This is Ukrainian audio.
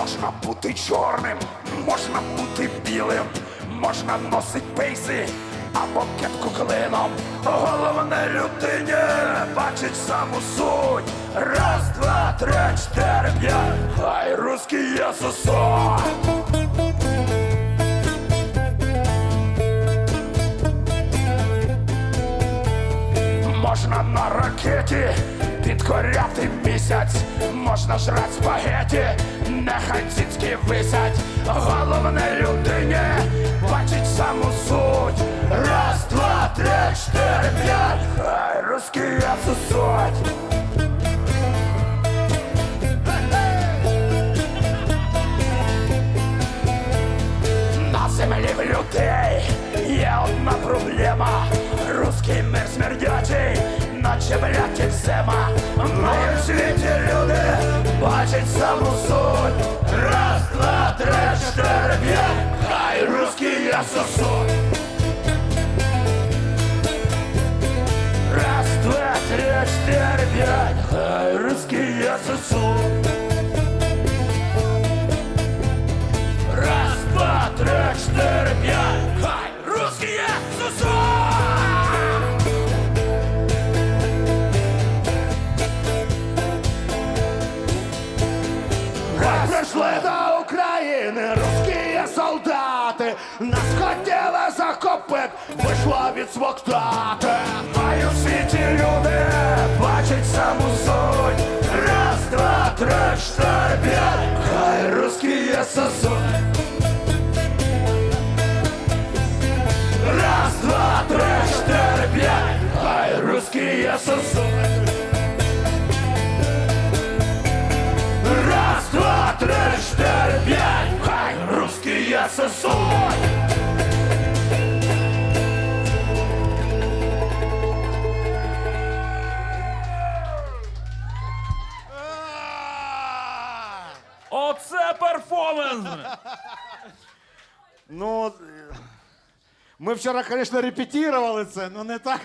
Можна бути чорним, можна бути білим, можна носить пейси або кепку клином. Головне людині бачить саму суть. Раз, два, три, чотири, п'ять. Хай русський є. Можна на ракеті підкоряти місяць, можна жрать спагеті, нехай цицьки висять. Головне людині бачить саму суть. Раз, два, три, чотири, п'ять, хай русські суть. На землі в людей є одна проблема. Русський мир блядь, екзема. Ми в світі люди бачать саму суть. Раз, два, три, чотири, п'ять, хай русський я сосуд. України русські солдати, нас хотіли захопити, вийшло відсмоктати. Хай у світі люди бачать саму суть. Раз, два, три, чотири, п'ять, хай русські сосуд. Раз, два, три, чотири, п'ять, хай русський є сосуд. Раз, два, три, чотири, русський. Оце перформанс! Ну, ми вчора, звісно, репетували це, але не так.